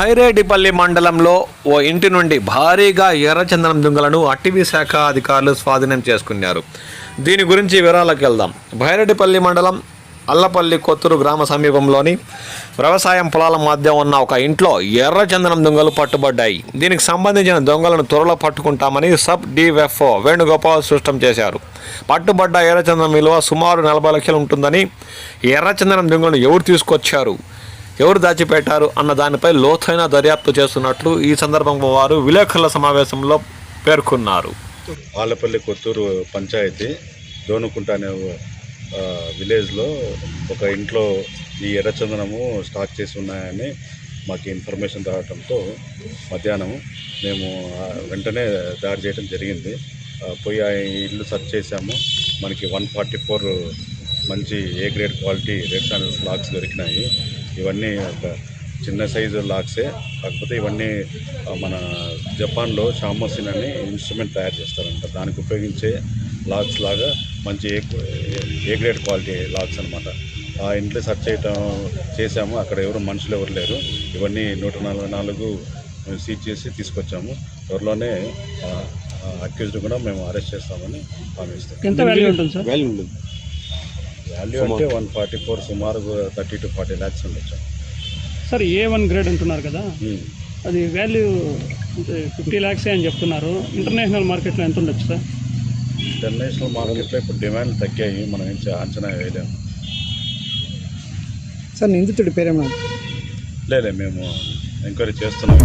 భైరేడిపల్లి మండలంలో ఓ ఇంటి నుండి భారీగా ఎర్రచందనం దుంగలను అటవీ శాఖ అధికారులు స్వాధీనం చేసుకున్నారు. దీని గురించి వివరాలకు వెళ్దాం. భైరెడ్డిపల్లి మండలం అల్లపల్లి కొత్తూరు గ్రామ సమీపంలోని వ్యవసాయం పొలాల మధ్య ఉన్న ఒక ఇంట్లో ఎర్రచందనం దొంగలు పట్టుబడ్డాయి. దీనికి సంబంధించిన దొంగలను త్వరలో పట్టుకుంటామని సబ్ డిఎఫ్ఓ వేణుగోపాల్ స్పష్టం చేశారు. పట్టుబడ్డ ఎర్రచందనం విలువ సుమారు నలభై లక్షలు ఉంటుందని ఎర్రచందనం దొంగలను ఎవరు తీసుకొచ్చారు? ఎవరు దాచిపెట్టారు అన్న దానిపై లోతైన దర్యాప్తు చేస్తున్నట్లు ఈ సందర్భంగా వారు విలేకరుల సమావేశంలో పేర్కొన్నారు. ఆలపల్లి కొత్తూరు పంచాయతీ దోనుకుంట అనే విలేజ్లో ఒక ఇంట్లో ఈ ఎర్రచందనము స్టాక్ చేసి ఉన్నాయని మాకు ఇన్ఫర్మేషన్ రావడంతో మధ్యాహ్నం మేము వెంటనే దాడి చేయడం జరిగింది. పోయి ఆ ఇల్లు సెర్చ్ చేశాము. మనకి వన్ ఫార్టీ ఫోర్ మంచి A grade quality red logs దొరికినాయి. ఇవన్నీ ఒక చిన్న సైజు లాక్సే. కాకపోతే ఇవన్నీ మన జపాన్లో షామోసిన్ అని ఇన్స్ట్రుమెంట్ తయారు చేస్తారంట. దానికి ఉపయోగించే లాక్స్ లాగా మంచి A A grade quality logs అనమాట ఆ ఇంట్లో సెర్చ్ చేయటం చేశాము. అక్కడ ఎవరు మనుషులు ఎవరు లేరు. ఇవన్నీ నూట నలభై నాలుగు సీజ్ చేసి తీసుకొచ్చాము. త్వరలోనే అక్యూజ్డ్ కూడా మేము అరెస్ట్ చేస్తామని హామీ ఇస్తాం. ఎంత వాల్యూ ఉంటుంది సార్ వాల్యూ అంటే వన్ ఫార్టీ ఫోర్ సుమారు థర్టీ టు ఫార్టీ ల్యాక్స్ ఉండొచ్చు. సార్ ఏ వన్ గ్రేడ్ అంటున్నారు కదా? ఉమ్. అది వాల్యూ ఫిఫ్టీ ల్యాక్సే అని చెప్తున్నారు. ఇంటర్నేషనల్ మార్కెట్లో ఎంత ఉండొచ్చు సార్? ఇంటర్నేషనల్ మార్కెట్లో ఇప్పుడు డిమాండ్ తగ్గాయి. మనం ఏం అంచనా వేయలేము సార్ నిందితుడి పేరేమన్నా లేలే మేము ఎంక్వైరీ చేస్తున్నాం.